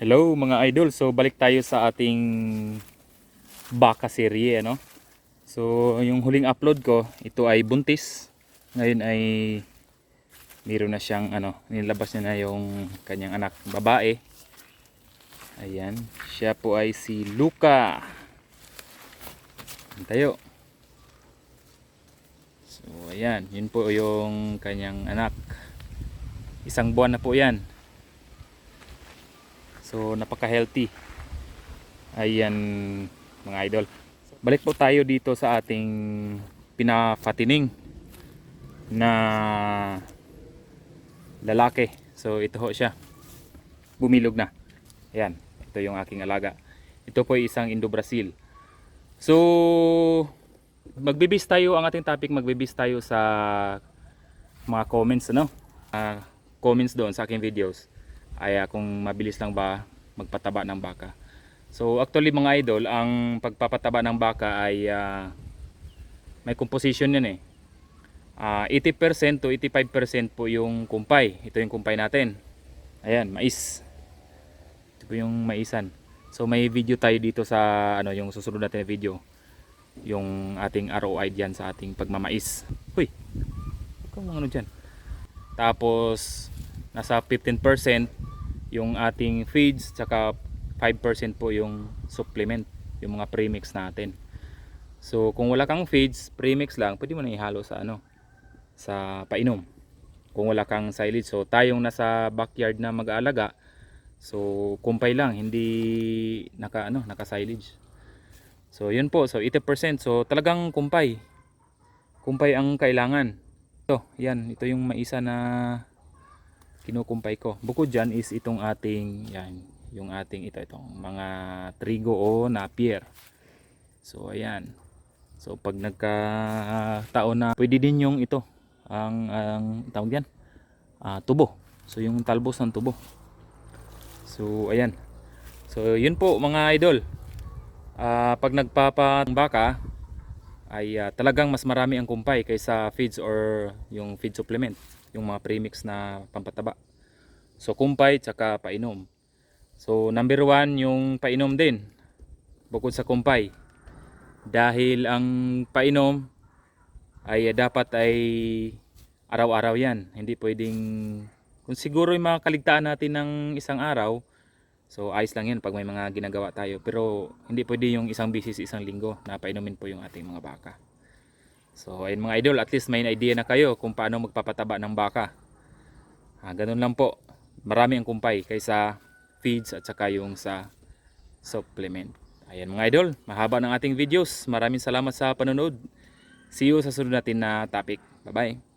Hello mga idol, so balik tayo sa ating baka serye ano. So yung huling upload ko, ito ay buntis. Ngayon ay meron na siyang ano, nilabas niya na yung kanyang anak babae. Ayan, siya po ay si Luca. Tayo. So ayan, yun po yung kanyang anak. Isang buwan na po yan. So napaka-healthy. Ayan mga idol. Balik po tayo dito sa ating pinafatining na lalaki. So ito ho siya. Bumilog na. Ayan. Ito yung aking alaga. Ito po ay isang Indo-Brazil. So magbibis tayo ang ating topic magbibis tayo sa mga comments ano Ah, comments doon sa aking videos ay ah, kung mabilis lang ba magpataba ng baka. So actually mga idol, ang pagpapataba ng baka ay ah, may composition yan eh. Ah, 80% to 85% po yung kumpay. Ito yung kumpay natin. Ayan, mais. Ito po yung maisan. So may video tayo dito sa ano yung susunod natin na video. Yung ating ROI diyan sa ating pagmamais. Huy. Ikaw ano diyan. Tapos nasa 15% yung ating feeds tsaka 5% po yung supplement, yung mga premix natin. So kung wala kang feeds, premix lang, pwede mo na ihalo sa ano sa painom. Kung wala kang silage, so tayong nasa backyard na mag-aalaga, so kumpay lang, hindi naka ano, naka silage. So yun po, so 80%, so talagang kumpay. Kumpay ang kailangan. Ito, yan, ito yung maisa na kinukumpay ko. Bukod dyan is itong ating, yan, yung ating ito, itong mga trigo o napier. So, ayan. So, pag nagkataon na, pwede din yung ito, ang, ang tawag yan, ah, tubo. So, yung talbos ng tubo. So, ayan. So, yun po mga idol. Ah, pag nagpapang baka, ay ah, talagang mas marami ang kumpay kaysa feeds or yung feed supplement, yung mga premix na pampataba. So kumpay tsaka painom. So number one yung painom din bukod sa kumpay. Dahil ang painom ay ah, dapat ay araw-araw yan. Hindi pwedeng kung siguro yung mga kaligtaan natin ng isang araw So ayos lang yan pag may mga ginagawa tayo. Pero hindi pwede yung isang bisis isang linggo na painumin po yung ating mga baka. So ayun mga idol, at least may idea na kayo kung paano magpapataba ng baka. Ah, ganun lang po. Marami ang kumpay kaysa feeds at saka yung sa supplement. Ayan mga idol, mahaba ng ating videos. Maraming salamat sa panonood. See you sa sunod natin na topic. Bye bye.